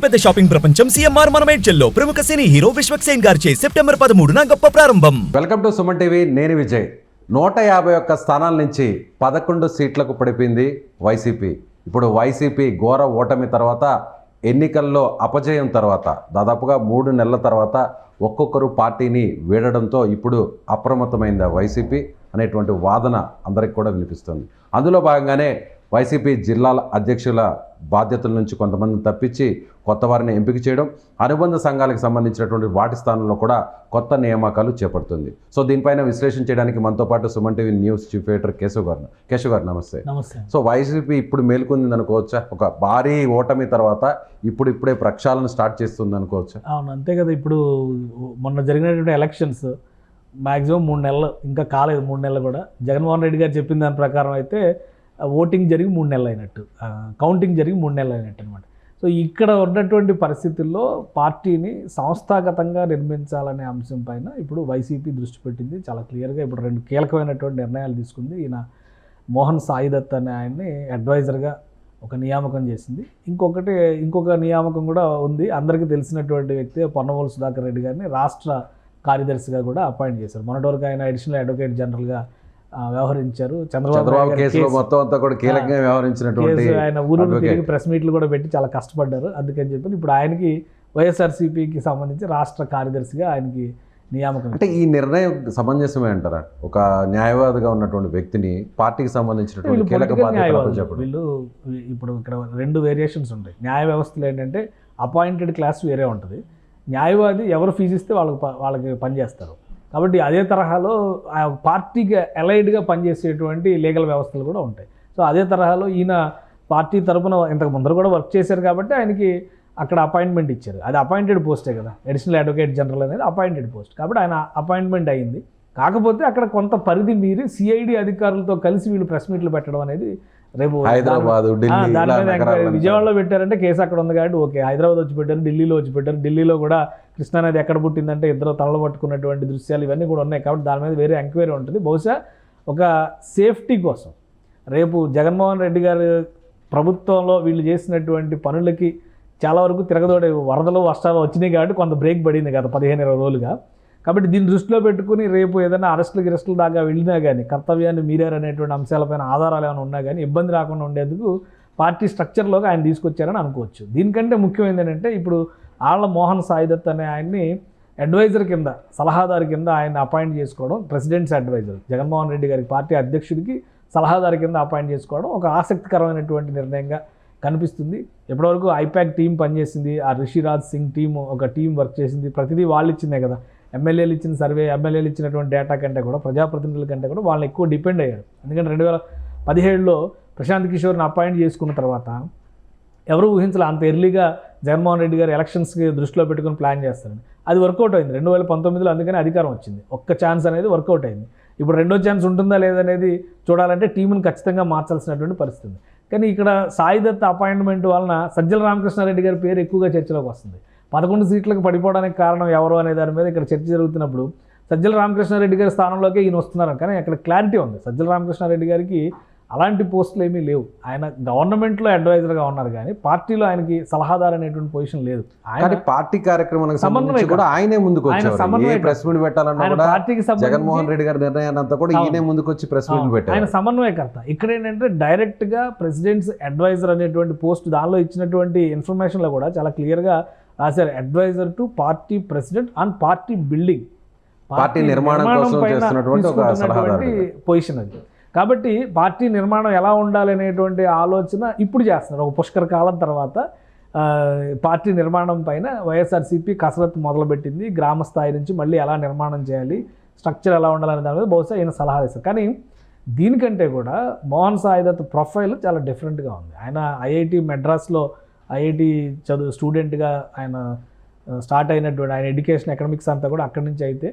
పెద్ద షాపింగ్ ప్రపంచం సీఎంఆర్ మనమేడ్చల్లో ప్రముఖ సినీ హీరో విశ్వక్సేన్ గారిచే సెప్టెంబర్ పదమూడున గొప్ప ప్రారంభం. వెల్కమ్ టు సుమన్ టీవీ నేను విజయ్. నూట యాభై ఒక్క స్థానాల నుంచి పదకొండు సీట్లకు పడిపోయింది వైసీపీ. ఇప్పుడు వైసీపీ ఘోర ఓటమి తర్వాత ఎన్నికల్లో అపజయం తర్వాత దాదాపుగా మూడు నెలల తర్వాత ఒక్కొక్కరు పార్టీని వీడడంతో ఇప్పుడు అప్రమత్తమైంది వైసీపీ అనేటువంటి వాదన అందరికి కూడా వినిపిస్తుంది. అందులో భాగంగానే వైసీపీ జిల్లాల అధ్యక్షుల బాధ్యతల నుంచి కొంతమందిని తప్పించి కొత్త వారిని ఎంపిక చేయడం అనుబంధ సంఘాలకు సంబంధించినటువంటి వాటి స్థానంలో కూడా కొత్త నియామకాలు చేపడుతుంది. సో దీనిపైన విశ్లేషణ చేయడానికి మనతో పాటు Suman TV news chief editor Keshav garu Keshav garu నమస్తే. నమస్తే. సో వైసీపీ ఇప్పుడు మేల్కొంది అనుకోవచ్చా? ఒక భారీ ఓటమి తర్వాత ఇప్పుడు ఇప్పుడే ప్రక్షాళన స్టార్ట్ చేస్తుంది అనుకోవచ్చా? అవును అంతే కదా. ఇప్పుడు మొన్న జరిగినటువంటి ఎలక్షన్స్ మ్యాక్సిమం మూడు నెలలు ఇంకా కాలేదు మూడు నెలలు కూడా. జగన్మోహన్ రెడ్డి గారు చెప్పిన దాని ప్రకారం అయితే ఓటింగ్ జరిగి మూడు నెలలు అయినట్టు కౌంటింగ్ జరిగి మూడు నెలలు అయినట్టు అనమాట సో ఇక్కడ ఉన్నటువంటి పరిస్థితుల్లో పార్టీని సంస్థాగతంగా నిర్మించాలనే అంశం పైన ఇప్పుడు వైసీపీ దృష్టి పెట్టింది. చాలా క్లియర్గా ఇప్పుడు రెండు కీలకమైనటువంటి నిర్ణయాలు తీసుకుంది. ఈయన మోహన్ సాయిదత్ అనే ఆయన్ని అడ్వైజర్గా ఒక నియామకం చేసింది. ఇంకొకటి ఇంకొక నియామకం కూడా ఉంది. అందరికీ తెలిసినటువంటి వ్యక్తి పొన్నవోలు సుధాకర్ రెడ్డి గారిని రాష్ట్ర కార్యదర్శిగా కూడా అపాయింట్ చేశారు. మొన్నటి వరకు ఆయన అడిషనల్ అడ్వకేట్ జనరల్గా వ్యవహరించారు. చంద్రబాబు కేసులో కేసు- మొత్తం అంతా కూడా కీలకంగా వ్యవహరించినటువంటి ఆయన ఊరు advocate. తిరిగి ప్రెస్ మీట్లు కూడా పెట్టి చాలా కష్టపడ్డారు. అందుకని చెప్పి ఇప్పుడు ఆయనకి వైఎస్ఆర్సీపీకి సంబంధించి రాష్ట్ర కార్యదర్శిగా ఆయనకి నియామకం అంటే ఈ నిర్ణయం సమంజసమే అంటారా? ఒక న్యాయవాదిగా ఉన్నటువంటి వ్యక్తిని పార్టీకి సంబంధించినటువంటి వీళ్ళు కీలక వీళ్ళు ఇప్పుడు ఇక్కడ రెండు వేరియేషన్స్ ఉంటాయి. న్యాయ వ్యవస్థలో ఏంటంటే అపాయింటెడ్ క్లాస్ వేరే ఉంటుంది. న్యాయవాది ఎవరు ఫీజు ఇస్తే వాళ్ళకి వాళ్ళకి పనిచేస్తారు. కాబట్టి అదే తరహాలో ఆ పార్టీకి అలైడ్గా పనిచేసేటువంటి లీగల్ వ్యవస్థలు కూడా ఉంటాయి. సో అదే తరహాలో ఈయన పార్టీ తరపున ఇంతకు ముందర కూడా వర్క్ చేశారు కాబట్టి ఆయనకి అక్కడ అపాయింట్మెంట్ ఇచ్చారు. అది అపాయింటెడ్ పోస్టే కదా. అడిషనల్ అడ్వకేట్ జనరల్ అనేది అపాయింటెడ్ పోస్ట్ కాబట్టి ఆయన అపాయింట్మెంట్ అయింది. కాకపోతే అక్కడ కొంత పరిధి మీరి సిఐడి అధికారులతో కలిసి వీళ్ళు ప్రెస్ మీట్లు పెట్టడం అనేది రేపు హైదరాబాద్ ఢిల్లీ విజయవాడలో పెట్టారంటే కేసు అక్కడ ఉంది కాబట్టి ఓకే. హైదరాబాద్ వచ్చి పెట్టారు ఢిల్లీలో వచ్చి పెట్టారు. ఢిల్లీలో కూడా కృష్ణానది ఎక్కడ పుట్టిందంటే ఇద్దరు తలలు పట్టుకున్నటువంటి దృశ్యాలు ఇవన్నీ కూడా ఉన్నాయి కాబట్టి దాని మీద వేరే ఎంక్వైరీ ఉంటుంది. బహుశా ఒక సేఫ్టీ కోసం రేపు జగన్మోహన్ రెడ్డి గారు ప్రభుత్వంలో వీళ్ళు చేసినటువంటి పనులకి చాలా వరకు తిరగదోడే వరదలు వర్షాలు వచ్చినాయి కాబట్టి కొంత బ్రేక్ పడింది గత పదిహేను ఇరవై రోజులుగా. కాబట్టి దీన్ని దృష్టిలో పెట్టుకుని రేపు ఏదైనా అరెస్టులు గిరెస్టులు దాకా వెళ్ళినా కానీ కర్తవ్యాన్ని మీరారనేటువంటి అంశాలపైన ఆధారాలు ఏమైనా ఉన్నా కానీ ఇబ్బంది రాకుండా ఉండేందుకు పార్టీ స్ట్రక్చర్లోకి ఆయన తీసుకొచ్చారని అనుకోవచ్చు. దీనికంటే ముఖ్యమైనది ఏంటంటే ఇప్పుడు ఆళ్ళ మోహన్ సాయిదత్ అనే ఆయన్ని అడ్వైజర్ కింద సలహాదారు కింద ఆయన అపాయింట్ చేసుకోవడం ప్రెసిడెంట్స్ అడ్వైజర్. జగన్మోహన్ రెడ్డి గారికి పార్టీ అధ్యక్షుడికి సలహాదారు కింద అపాయింట్ చేసుకోవడం ఒక ఆసక్తికరమైనటువంటి నిర్ణయంగా కనిపిస్తుంది. ఇప్పటివరకు ఐపాక్ టీం పనిచేసింది ఆ రిషిరాజ్ సింగ్ టీం ఒక టీం వర్క్ చేసింది ప్రతిదీ వాళ్ళు ఇచ్చిందే కదా. ఎమ్మెల్యేలు ఇచ్చిన సర్వే ఎమ్మెల్యేలు ఇచ్చినటువంటి డేటా కంటే కూడా ప్రజాప్రతినిధుల కంటే కూడా వాళ్ళని ఎక్కువ డిపెండ్ అయ్యారు. ఎందుకంటే రెండు వేల పదిహేడులో ప్రశాంత్ కిషోర్ని అపాయింట్ చేసుకున్న తర్వాత ఎవరు ఊహించాలి అంత ఎర్లీగా జగన్మోహన్ రెడ్డి గారు ఎలక్షన్స్కి దృష్టిలో పెట్టుకుని ప్లాన్ చేస్తారని అది వర్కౌట్ అయింది. రెండు వేల పంతొమ్మిదిలో అందుకని అధికారం వచ్చింది. ఒక్క ఛాన్స్ అనేది వర్కౌట్ అయింది. ఇప్పుడు రెండో ఛాన్స్ ఉంటుందా లేదనేది చూడాలంటే టీంను ఖచ్చితంగా మార్చాల్సినటువంటి పరిస్థితి కానీ ఇక్కడ సాయి దత్ అపాయింట్మెంట్ వలన సజ్జల రామకృష్ణారెడ్డి గారి పేరు ఎక్కువగా చర్చలోకి వస్తుంది. పదకొండు సీట్లకు పడిపోవడానికి కారణం ఎవరు అనే దాని మీద ఇక్కడ చర్చ జరుగుతున్నప్పుడు సజ్జల రామకృష్ణారెడ్డి గారి స్థానంలోకి ఈయన వస్తున్నారు కానీ అక్కడ క్లారిటీ ఉంది సజ్జల రామకృష్ణారెడ్డి గారికి అలాంటి పోస్టులు ఏమీ లేవు ఆయన గవర్నమెంట్లో అడ్వైజర్గా ఉన్నారు కానీ పార్టీలో ఆయనకి సలహాదారు అనేటువంటి పొజిషన్ లేదు ఆయన పార్టీ కార్యక్రమానికి సంబంధించి. కూడా ఆయనే ముందుకు వచ్చారు. ప్రెస్ మీట్ పెట్టాలన్నా కూడా పార్టీకి జగన్మోహన్ రెడ్డి గారి నిర్ణయాన్ని అంతా కూడా. ఈయనే ముందుకు వచ్చి ప్రెస్ మీట్ అవును. ఆయన పెట్టారు సమన్వయకర్త ఇక్కడ ఏంటంటే డైరెక్ట్గా ప్రెసిడెంట్స్ అడ్వైజర్ అనేటువంటి పోస్ట్ దానిలో ఇచ్చినటువంటి ఇన్ఫర్మేషన్లో కూడా చాలా క్లియర్గా రాశారు advisor to party president and party building party నిర్మాణం చేస్తున్నటువంటి. పొజిషన్ అది. కాబట్టి పార్టీ నిర్మాణం ఎలా ఉండాలి అనేటువంటి ఆలోచన ఇప్పుడు చేస్తున్నారు. ఒక పుష్కర కాలం తర్వాత పార్టీ నిర్మాణం పైన వైఎస్ఆర్సీపీ కసరత్తు మొదలుపెట్టింది. గ్రామ స్థాయి నుంచి మళ్ళీ ఎలా నిర్మాణం చేయాలి స్ట్రక్చర్ ఎలా ఉండాలనే దాని మీద బహుశా ఈయన సలహాలు ఇస్తారు కానీ దీనికంటే కూడా మోహన్ సాయిదత్ ప్రొఫైల్ చాలా డిఫరెంట్గా ఉంది. ఆయన ఐఐటి మెడ్రాస్లో ఐఐటి చదువు స్టూడెంట్గా ఆయన స్టార్ట్ అయినటువంటి ఆయన ఎడ్యుకేషన్ ఎకనామిక్స్ అంతా కూడా అక్కడి నుంచి అయితే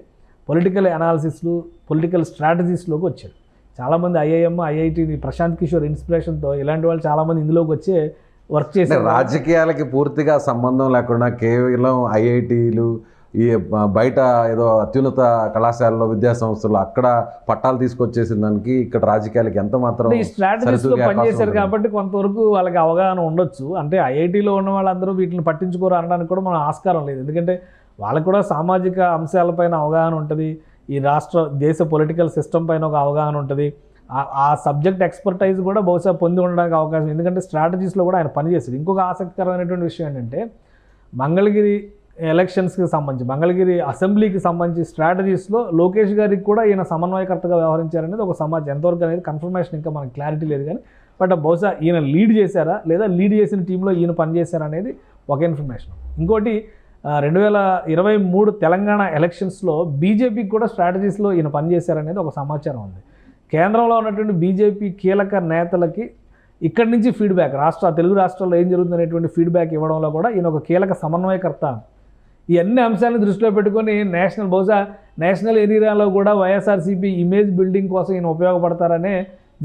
పొలిటికల్ అనాలిసిస్లు పొలిటికల్ స్ట్రాటజీస్లోకి వచ్చాడు చాలామంది ఐఐఎం ఐఐటి ప్రశాంత్ కిషోర్ ఇన్స్పిరేషన్తో ఇలాంటి వాళ్ళు చాలామంది ఇందులోకి వచ్చే వర్క్ చేశారు. రాజకీయాలకి పూర్తిగా సంబంధం లేకుండా కేవలం ఐఐటీలు ఈ బయట ఏదో అత్యున్నత కళాశాలలో విద్యా సంస్థల్లో అక్కడ పట్టాలు తీసుకొచ్చేసిన దానికి ఇక్కడ రాజకీయాలకి ఎంత మాత్రం పనిచేశారు. కాబట్టి కొంతవరకు వాళ్ళకి అవగాహన ఉండొచ్చు. అంటే ఐఐటీలో ఉన్న వాళ్ళందరూ వీటిని పట్టించుకోరు అనడానికి కూడా మనం ఆస్కారం లేదు. ఎందుకంటే వాళ్ళకు కూడా సామాజిక అంశాలపైన అవగాహన ఉంటుంది. ఈ రాష్ట్ర దేశ పొలిటికల్ సిస్టమ్ పైన ఒక అవగాహన ఉంటుంది. ఆ- ఆ సబ్జెక్ట్ ఎక్స్పర్టైజ్ కూడా బహుశా పొంది ఉండడానికి అవకాశం. ఎందుకంటే స్ట్రాటజీస్లో కూడా ఆయన పనిచేస్తారు ఇంకొక ఆసక్తికరమైనటువంటి విషయం ఏంటంటే మంగళగిరి ఎలక్షన్స్కి సంబంధించి మంగళగిరి అసెంబ్లీకి సంబంధించి స్ట్రాటజీస్లో లోకేష్ గారికి కూడా ఈయన సమన్వయకర్తగా వ్యవహరించారనేది ఒక సమాచారం ఎంతవరకు అనేది కన్ఫర్మేషన్ ఇంకా మనకు క్లారిటీ లేదు కానీ బట్ బహుశా ఈయన లీడ్ చేశారా లేదా లీడ్ చేసిన టీంలో ఈయన పనిచేశారా అనేది ఒక ఇన్ఫర్మేషన్. ఇంకోటి రెండు వేల ఇరవై మూడు తెలంగాణ ఎలక్షన్స్లో బీజేపీకి కూడా స్ట్రాటజీస్లో ఈయన పనిచేశారనేది ఒక సమాచారం ఉంది. కేంద్రంలో ఉన్నటువంటి బీజేపీ కీలక నేతలకి ఇక్కడి నుంచి ఫీడ్బ్యాక్ రాష్ట్ర తెలుగు రాష్ట్రాల్లో ఏం జరుగుతుందనేటువంటి ఫీడ్బ్యాక్ ఇవ్వడంలో కూడా ఈయన ఒక కీలక సమన్వయకర్త ఈ అన్ని అంశాలను దృష్టిలో పెట్టుకొని నేషనల్ బహుశా నేషనల్ ఏరియాలో కూడా వైఎస్ఆర్సీపీ ఇమేజ్ బిల్డింగ్ కోసం ఈయన ఉపయోగపడతారనే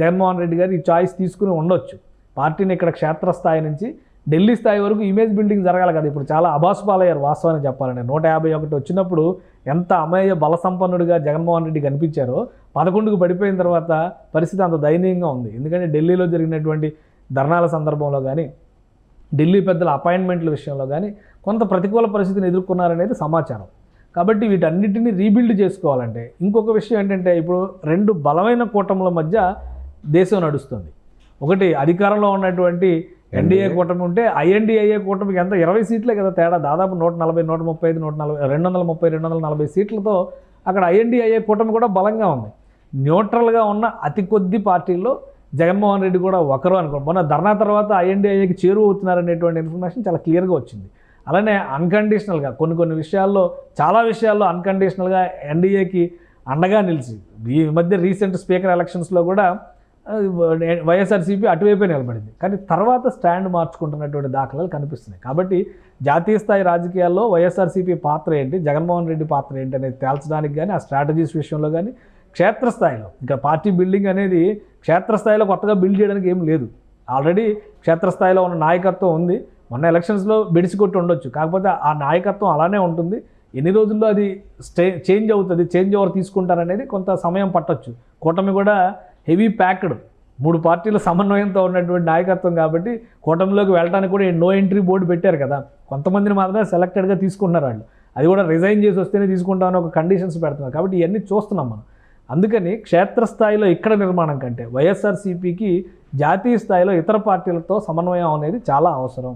జగన్మోహన్ రెడ్డి గారు ఈ చాయిస్ తీసుకుని ఉండొచ్చు. పార్టీని ఇక్కడ క్షేత్రస్థాయి నుంచి ఢిల్లీ స్థాయి వరకు ఇమేజ్ బిల్డింగ్ జరగాలి కదా. ఇప్పుడు చాలా అబాసుపాలయ్యారు వాస్తవాన్ని చెప్పాలని నూట యాభై ఒకటి వచ్చినప్పుడు ఎంత అమేయ బలసంపన్నుడిగా జగన్మోహన్ రెడ్డి కనిపించారో పదకొండుకు పడిపోయిన తర్వాత పరిస్థితి అంత దయనీయంగా ఉంది. ఎందుకంటే ఢిల్లీలో జరిగినటువంటి ధర్నాల సందర్భంలో కానీ ఢిల్లీ పెద్దల అపాయింట్మెంట్ల విషయంలో కానీ కొంత ప్రతికూల పరిస్థితిని ఎదుర్కొన్నారనేది సమాచారం. కాబట్టి వీటన్నిటిని రీబిల్డ్ చేసుకోవాలంటే ఇంకొక విషయం ఏంటంటే ఇప్పుడు రెండు బలమైన కూటముల మధ్య దేశం నడుస్తుంది. ఒకటి అధికారంలో ఉన్నటువంటి ఎన్డీఏ కూటమి ఉంటే ఐఎన్డీఏ కూటమికి ఎంత ఇరవై సీట్లే కదా తేడా. దాదాపు నూట నలభై నూట ముప్పై ఐదు నూట నలభై రెండు వందల ముప్పై రెండు వందల నలభై సీట్లతో అక్కడ ఐఎన్డీఏ కూటమి కూడా బలంగా ఉంది. న్యూట్రల్గా ఉన్న అతి కొద్ది పార్టీల్లో జగన్మోహన్ రెడ్డి కూడా ఒకరు అనుకో మొన్న ధర్నా తర్వాత ఐఎన్డీఐకి చేరువ అవుతున్నారనేటువంటి ఇన్ఫర్మేషన్ చాలా క్లియర్గా వచ్చింది. అలానే అన్కండిషనల్గా కొన్ని కొన్ని విషయాల్లో చాలా విషయాల్లో అన్కండిషనల్గా ఎన్డీఏకి అండగా నిలిచి ఈ మధ్య రీసెంట్ స్పీకర్ ఎలక్షన్స్లో కూడా వైఎస్ఆర్సీపీ అటువైపే నిలబడింది. కానీ తర్వాత స్టాండ్ మార్చుకుంటున్నటువంటి దాఖలాలు కనిపిస్తున్నాయి. కాబట్టి జాతీయ స్థాయి రాజకీయాల్లో వైఎస్ఆర్సీపీ పాత్ర ఏంటి జగన్మోహన్ రెడ్డి పాత్ర ఏంటి అనేది తేల్చడానికి కానీ ఆ స్ట్రాటజీస్ విషయంలో కానీ క్షేత్రస్థాయిలో ఇంకా పార్టీ బిల్డింగ్ అనేది క్షేత్రస్థాయిలో కొత్తగా బిల్డ్ చేయడానికి ఏం లేదు. ఆల్రెడీ క్షేత్రస్థాయిలో ఉన్న నాయకత్వం ఉంది. మొన్న ఎలక్షన్స్లో బెడిసికొట్టి ఉండొచ్చు. కాకపోతే ఆ నాయకత్వం అలానే ఉంటుంది. ఎన్ని రోజుల్లో అది స్టే చేంజ్ అవుతుంది చేంజ్ ఓవర్ తీసుకుంటారనేది కొంత సమయం పట్టొచ్చు. కూటమి కూడా హెవీ ప్యాక్డ్. మూడు పార్టీల సమన్వయంతో ఉన్నటువంటి నాయకత్వం కాబట్టి కూటమిలోకి వెళ్ళడానికి కూడా నో ఎంట్రీ బోర్డు పెట్టారు కదా. కొంతమందిని మాత్రమే సెలెక్టెడ్గా తీసుకున్నారు వాళ్ళు. అది కూడా రిజైన్ చేసి వస్తేనే తీసుకుంటామని ఒక కండిషన్స్ పెడుతున్నారు. కాబట్టి ఇవన్నీ చూస్తున్నాం మనం. అందుకని క్షేత్రస్థాయిలో ఇక్కడ నిర్మాణం కంటే వైఎస్ఆర్సీపీకి జాతీయ స్థాయిలో ఇతర పార్టీలతో సమన్వయం అనేది చాలా అవసరం.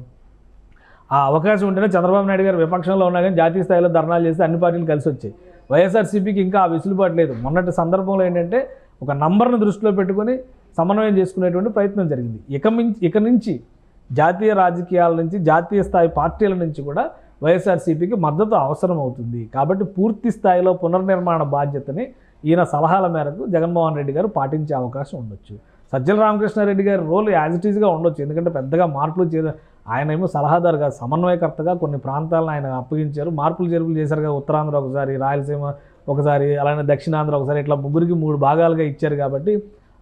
ఆ అవకాశం ఉంటేనే చంద్రబాబు నాయుడు గారు విపక్షంలో ఉన్నా కానీ జాతీయ స్థాయిలో ధర్నాలు చేస్తే అన్ని పార్టీలు కలిసి వచ్చాయి. వైఎస్ఆర్సీపీకి ఇంకా ఆ వెసులుబాటు లేదు. మొన్నటి సందర్భంలో ఏంటంటే ఒక నంబర్ను దృష్టిలో పెట్టుకొని సమన్వయం చేసుకునేటువంటి ప్రయత్నం జరిగింది. ఇక మించి ఇక నుంచి జాతీయ రాజకీయాల నుంచి జాతీయ స్థాయి పార్టీల నుంచి కూడా వైఎస్ఆర్సీపీకి మద్దతు అవసరం అవుతుంది. కాబట్టి పూర్తి స్థాయిలో పునర్నిర్మాణ బాధ్యతని ఈయన సలహాల మేరకు జగన్మోహన్ రెడ్డి గారు పాటించే అవకాశం ఉండొచ్చు. సజ్జల రామకృష్ణారెడ్డి గారి రోల్ యాజ్ ఇట్ ఉండొచ్చు. ఎందుకంటే పెద్దగా మార్పులు చే ఆయన ఏమో సలహాదారుగా సమన్వయకర్తగా కొన్ని ప్రాంతాలను ఆయన అప్పగించారు. మార్పులు చేర్పులు చేశారుగా ఉత్తరాంధ్ర ఒకసారి రాయలసీమ ఒకసారి అలానే దక్షిణాంధ్ర ఒకసారి ఇట్లా ముగ్గురికి మూడు భాగాలుగా ఇచ్చారు కాబట్టి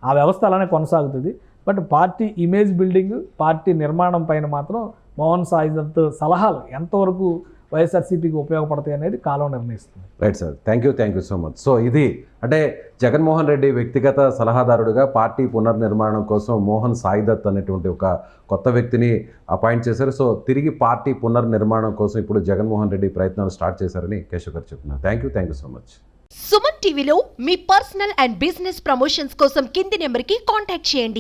ఆ వ్యవస్థ అలానే కొనసాగుతుంది. But party image building party నిర్మాణం పైన మాత్రం మోహన్ సాయిదత్ సలహాలు ఎంతవరకు వైఎస్ఆర్సీపీకి ఉపయోగపడతాయి అనేది కాలం నిర్ణయిస్తుంది. Right sir thank you thank you so much so ఇది అంటే జగన్మోహన్ రెడ్డి వ్యక్తిగత సలహాదారుడిగా పార్టీ పునర్నిర్మాణం కోసం మోహన్ సాయిదత్ అనేటువంటి ఒక కొత్త వ్యక్తిని అపాయింట్ చేశారు. సో తిరిగి పార్టీ పునర్నిర్మాణం కోసం ఇప్పుడు జగన్మోహన్ రెడ్డి ప్రయత్నాలు స్టార్ట్ చేశారని కేశవ్ గారు చెప్తున్నారు. Thank you thank you so much Suman టీవీలో మీ పర్సనల్ అండ్ బిజినెస్ ప్రమోషన్స్ కోసం కింది నెంబర్కి కాంటాక్ట్ చేయండి.